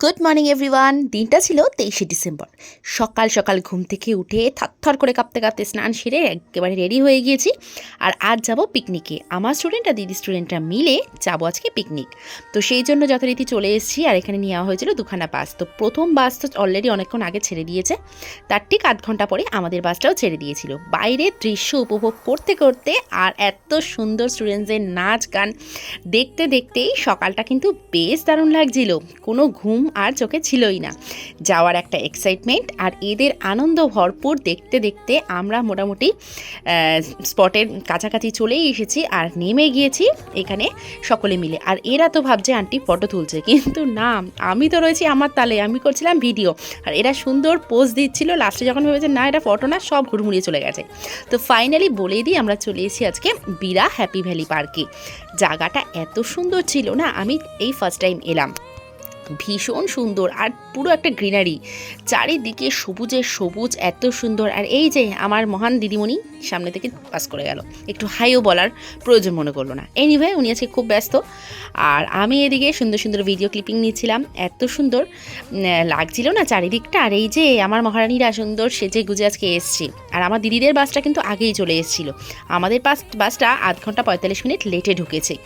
Good morning everyone দিনটা ছিল তেইশে ডিসেম্বর। সকাল সকাল ঘুম থেকে উঠে থরথর করে কাঁপতে কাঁপতে স্নান সেরে একেবারে রেডি হয়ে গিয়েছি। আর আজ যাব পিকনিকে আমার স্টুডেন্ট আর দিদি স্টুডেন্টরা মিলে যাব আজকে পিকনিক তো সেই জন্য যথারীতি চলে এসেছি আর এখানে নেওয়া হয়েছিল দুখানা বাস তো প্রথম বাস তো অলরেডি অনেকক্ষণ আগে ছেড়ে দিয়েছে। তার ঠিক আধ ঘণ্টা পরে আমাদের বাসটাও ছেড়ে দিয়েছিল। বাইরের দৃশ্য উপভোগ করতে করতে আর এত সুন্দর স্টুডেন্টসদের নাচ গান দেখতে দেখতেই সকালটা কিন্তু বেশ দারুণ লাগছিল। কোনো ঘুম আর চোখে ছিলই না। যাওয়ার একটা এক্সাইটমেন্ট আর এদের আনন্দ ভরপুর দেখতে দেখতে আমরা মোটামুটি স্পটের কাছাকাছি চলেই এসেছি আর নেমে গিয়েছি এখানে সকলে মিলে। আর এরা তো ভাবছে আন্টি ফটো তুলছে। কিন্তু না, আমি তো রয়েছি আমার তালে, আমি করছিলাম ভিডিও আর এরা সুন্দর পোজ দিচ্ছিল। লাস্টে যখন ভেবেছে, না, এটা ফটো না, সব ঘুরমুড়িয়ে চলে গেছে। তো ফাইনালি বলে দিই, আমরা চলে এসেছি আজকে বিরা হ্যাপি ভ্যালি পার্কে জায়গাটা এত সুন্দর ছিল না, আমি এই ফার্স্ট টাইম এলাম। ভীষণ সুন্দর আর পুরো একটা গ্রিনারি। চারিদিকে সবুজে সবুজ, এত সুন্দর। আর এই যে আমার মহান দিদিমণি সামনে থেকে পাস করে গেল। একটু হাইও বলার প্রয়োজন মনে করল না। এনিওয়ে উনি আজকে খুব ব্যস্ত। আর আমি এদিকে সুন্দর সুন্দর ভিডিও ক্লিপিং নিচ্ছিলাম। এত সুন্দর লাগছিল না চারিদিকটা। আর এই যে আমার মহারানীরা সুন্দর সেজে গুজে আজকে এসছে। আর আমার দিদিদের বাসটা কিন্তু আগেই চলে এসেছিল। আমাদের বাস বাসটা আধ ঘণ্টা পঁয়তাল্লিশ মিনিট লেটে ঢুকেছে।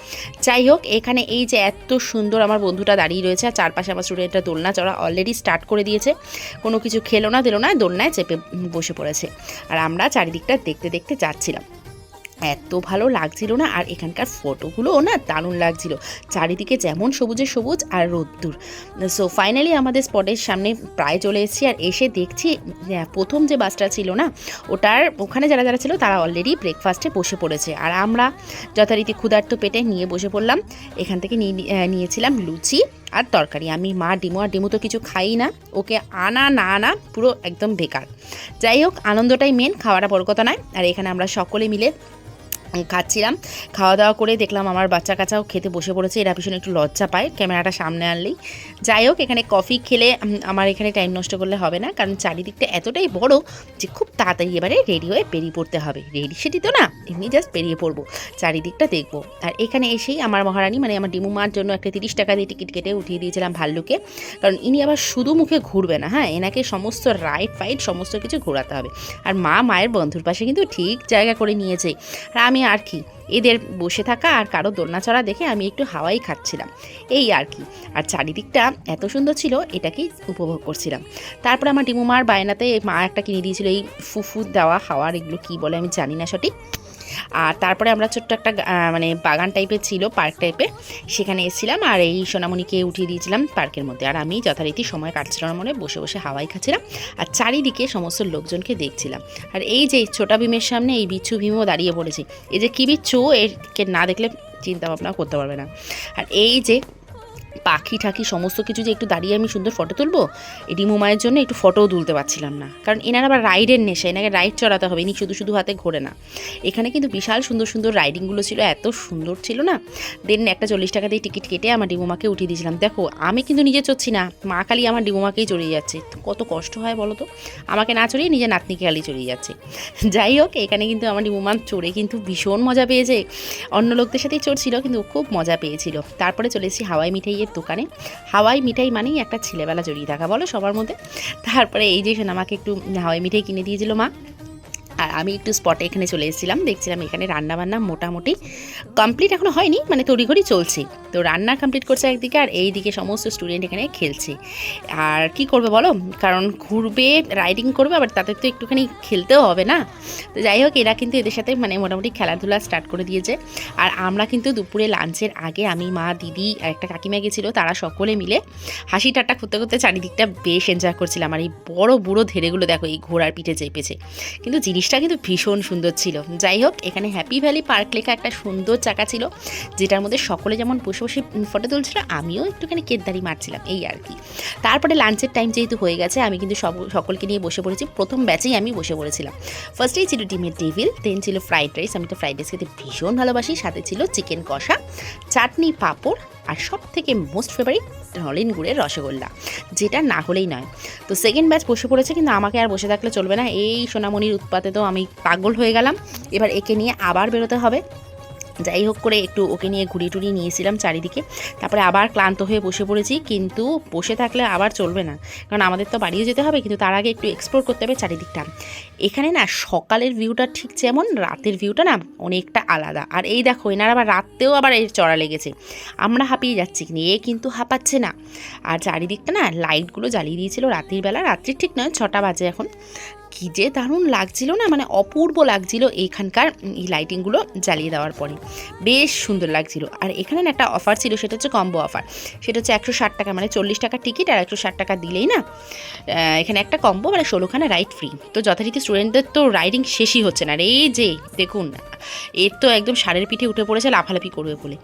যাই হোক, এখানে এই যে এত সুন্দর আমার বন্ধুটা দাঁড়িয়ে রয়েছে। আর চারপাশে আমার স্টুডেন্টরা দোলনা চড়া অলরেডি স্টার্ট করে দিয়েছে। কোনো কিছু খেলো না, দিলো না, দোলনায় চেপে বসে পড়েছে। আর আমরা চারিদিকটা দেখতে দেখতে যাচ্ছিলাম। এত ভালো লাগছিল না, আর এখানকার ফটোগুলোও না দারুণ লাগছিল। চারিদিকে যেমন সবুজে সবুজ আর রোদ্দুর। সো ফাইনালি আমাদের স্পটের সামনে প্রায় চলে এসেছি আর এসে দেখছি প্রথম যে বাসটা ছিল না, ওটার ওখানে যারা যারা ছিল তারা অলরেডি ব্রেকফাস্টে বসে পড়েছে। আর আমরা যথারীতি ক্ষুধার্ত পেটে নিয়ে বসে পড়লাম। এখান থেকে নিয়ে নিয়েছিলাম লুচি। আর তরকারি। আমি মা ডিমো আর ডিমো তো কিছু খাই না। ওকে আনা না আনা পুরো একদম বেকার। যাই হোক, আনন্দটাই মেন খাওয়াটা বড় কথা নয়। আর এখানে আমরা সকলে মিলে খাচ্ছিলাম। খাওয়া দাওয়া করে দেখলাম আমার বাচ্চা কাচ্চাও খেতে বসে পড়েছে। এরা ভীষণ একটু লজ্জা পায়, ক্যামেরাটা সামনে আনলেই। যাই হোক, এখানে কফি খেলে আমার এখানে টাইম নষ্ট করলে হবে না, কারণ চারিদিকটা এতটাই বড় যে খুব তাড়াতাড়ি এবারে রেডি হয়ে বেরিয়ে পড়তে হবে। রেডি সেটি তো না, এমনি জাস্ট বেরিয়ে পড়ব, চারিদিকটা দেখব। আর এখানে এসেই আমার মহারানী মানে আমার ডিমু মার জন্য একটা তিরিশ টাকা দিয়ে টিকিট কেটে উঠিয়ে দিয়েছিলাম ভাল্লুকে। কারণ ইনি আবার শুধু মুখে ঘুরবে না হ্যাঁ এনাকে সমস্ত রাইড ফাইড সমস্ত কিছু ঘোরাতে হবে। আর মা মায়ের বন্ধুর পাশে কিন্তু ঠিক জায়গা করে নিয়েছে। আর আমি আর কি? এদের বসে থাকা আর কারও দোলনাচড়া দেখে আমি একটু হাওয়াই খাচ্ছিলাম। এই আর কি। আর চারিদিকটা এত সুন্দর ছিল, এটাকেই উপভোগ করছিলাম। তারপর আমার ডিমুমার বায়নাতে মা একটা কিনে দিয়েছিল এই ফুফু দেওয়া হাওয়ার, এগুলো কী বলে আমি জানি না সঠিক। আর তারপরে আমরা ছোট্ট একটা মানে বাগান টাইপের ছিল পার্ক টাইপের সেখানে এসেছিলাম আর এই সোনামণিকে উঠিয়ে দিয়েছিলাম পার্কের মধ্যে। আর আমি যথারীতি সময় কাটছিলাম মনে, বসে বসে হাওয়াই খাচ্ছিলাম আর চারিদিকে সমস্ত লোকজনকে দেখছিলাম। আর এই যে ছোটা ভীমের সামনে এই বিচ্ছু ভীমও দাঁড়িয়ে পড়েছে। এই যে কী বিচ্ছু এরকে না দেখলে চিন্তা ভাবনা করতে পারবে না। আর এই যে পাখি ঠাকি সমস্ত কিছু যে একটু দাঁড়িয়ে আমি সুন্দর ফটো তুলবো ডিমু মায়ের জন্য একটু ফটোও তুলতে পারছিলাম না। কারণ এনার আবার রাইডের নেশা, এনাকে রাইড চড়াতে হবে, ইনি শুধু শুধু হাতে ঘোরে না। এখানে কিন্তু বিশাল সুন্দর সুন্দর রাইডিংগুলো ছিল, এত সুন্দর ছিল না। দেন একটা চল্লিশ টাকা দিয়ে টিকিট কেটে আমার ডিমুমাকে উঠিয়ে দিয়েছিলাম। দেখো, আমি কিন্তু নিজে চড়ছি না, মা খালি আমার ডিমুমাকেই চড়িয়ে যাচ্ছে। কত কষ্ট হয় বলো তো? আমাকে না চড়িয়ে নিজে নাতনিকে খালি চড়িয়ে যাচ্ছে। যাই হোক, এখানে কিন্তু আমার ডিমুমা চড়ে কিন্তু ভীষণ মজা পেয়েছে। অন্য লোকদের সাথেই চড়ছিল, কিন্তু খুব মজা পেয়েছিল। তারপরে চলে এসেছি হাওয়াই মিঠাইয়ের দোকানে। হাওয়াই মিঠাই মানেই একটা ছেলেবেলা জড়িয়ে থাকা, বলো সবার মধ্যে। তারপরে এই যে আমাকে একটু হাওয়াই মিঠাই কিনে দিয়েছিল মা। আর আমি একটু স্পটে এখানে চলে এসেছিলাম, দেখছিলাম এখানে রান্নাবান্না মোটামুটি কমপ্লিট এখনও হয়নি মানে তড়িঘড়ি চলছে। তো রান্না কমপ্লিট করছে একদিকে আর এই দিকে সমস্ত স্টুডেন্ট এখানে খেলছে। আর কি করবে বলো? কারণ ঘুরবে রাইডিং করবে, আবার তাদের তো একটুখানি খেলতেও হবে না। তো যাই হোক, এরা কিন্তু এদের সাথে মানে মোটামুটি খেলাধুলা স্টার্ট করে দিয়েছে। আর আমরা কিন্তু দুপুরে লাঞ্চের আগে আমি, মা, দিদি আর একটা কাকিমা গেছিল, তারা সকলে মিলে হাসি ঠাট্টা করতে করতে চারিদিকটা বেশ এনজয় করছিলাম। আর এই বড় বুড়ো ধেরেগুলো দেখো, এই ঘোড়ার পিঠে চেপেছে। কিন্তু জিনিসটা কিন্তু ভীষণ সুন্দর ছিল। যাই হোক, এখানে হ্যাপি ভ্যালি পার্ক লেখা একটা সুন্দর চাকা ছিল, যেটার মধ্যে সকলে যেমন বসে বসে ফটো তুলছিল, আমিও একটুখানি কেদারি মারছিলাম, এই আর কি। তারপরে লাঞ্চের টাইম যেহেতু হয়ে গেছে, আমি কিন্তু সব, সকলকে নিয়ে বসে পড়েছি। প্রথম ব্যাচেই আমি বসে পড়েছিলাম। ফার্স্টেই ছিল ডিমের টেবিল দেন ছিল ফ্রাইড রাইস আমি তো ফ্রাইড রাইস খেতে ভীষণ ভালোবাসি। সাথে ছিল চিকেন কষা, চাটনি পাঁপড়, আর সব থেকে মোস্ট ফেভারিট নলেন গুড়ের রসগোল্লা, যেটা না হলেই নয়। তো সেকেন্ড ব্যাচ বসে পড়েছে, কিন্তু আমাকে আর বসে থাকলে চলবে না। এই সোনামণির উৎপাতে তো আমি পাগল হয়ে গেলাম। এবার একে নিয়ে আবার বেরোতে হবে। যাই হোক করে একটু ওকে নিয়ে ঘুরিয়ে টুরিয়ে নিয়েছিলাম চারিদিকে। তারপরে আবার ক্লান্ত হয়ে বসে পড়েছি, কিন্তু বসে থাকলে আবার চলবে না। কারণ আমাদের তো বাড়িও যেতে হবে, কিন্তু তার আগে একটু এক্সপ্লোর করতে হবে চারিদিকটা। এখানে না সকালের ভিউটা ঠিক যেমন রাতের ভিউটা না অনেকটা আলাদা। আর এই দেখো, এনার আবার রাত্রেও আবার এর চড়া লেগেছে। আমরা হাঁপিয়ে যাচ্ছি, কিন্তু এ কিন্তু হাঁপাচ্ছে না। আর চারিদিকটা না লাইটগুলো জ্বালিয়ে দিয়েছিল রাত্রির বেলা রাত্রির ঠিক নয়, ছটা বাজে এখন। কী যে দারুণ লাগছিল না মানে অপূর্ব লাগছিল এইখানকার এই লাইটিংগুলো জ্বালিয়ে দেওয়ার পরে। বেশ সুন্দর লাগছিল। আর এখানে একটা অফার ছিল, সেটা হচ্ছে কম্বো অফার সেটা হচ্ছে একশো ষাট টাকা মানে চল্লিশ টাকার টিকিট আর একশো ষাট টাকা দিলেই না এখানে একটা কম্বো মানে ষোলোখানা রাইড ফ্রি তো যথারীতি স্টুডেন্টদের তো রাইডিং শেষই হচ্ছে না। আর এই যে, দেখুন, এর তো একদম সারের পিঠে উঠে পড়েছে, লাফালাফি করবে বলে।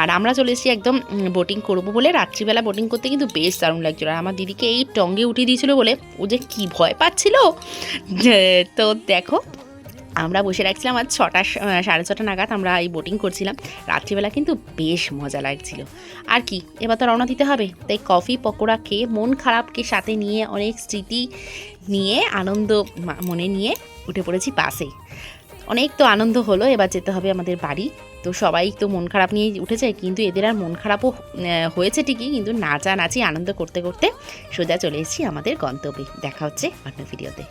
আর আমরা চলে এসেছি একদম বোটিং করব বলে। রাত্রিবেলা বোটিং করতে কিন্তু বেশ দারুণ লাগছিল। আর আমার দিদিকে এই টঙ্গে উঠিয়ে দিয়েছিল বলে, ও যে কী ভয় পাচ্ছিল? তো দেখো, আমরা বসে রাখছিলাম আজ ছটা সাড়ে ছটা নাগাদ আমরা এই বোটিং করছিলাম। রাত্রিবেলা কিন্তু বেশ মজা লাগছিল। আর কি, এবার তো রওনা দিতে হবে। তাই কফি পকোড়া খেয়ে মন খারাপকে সাথে নিয়ে, অনেক স্মৃতি নিয়ে, আনন্দ মনে নিয়ে উঠে পড়েছি বাসে। অনেক তো আনন্দ হলো, এবার যেতে হবে আমাদের বাড়ি। তো সবাই তো মন খারাপ নিয়ে উঠেছে, কিন্তু এদের আর মন খারাপও হয়েছে ঠিকই, কিন্তু নাচানাচি আনন্দ করতে করতে সোজা চলে এসেছি আমাদের গন্তব্যে। দেখা হচ্ছে অন্য ভিডিওতে।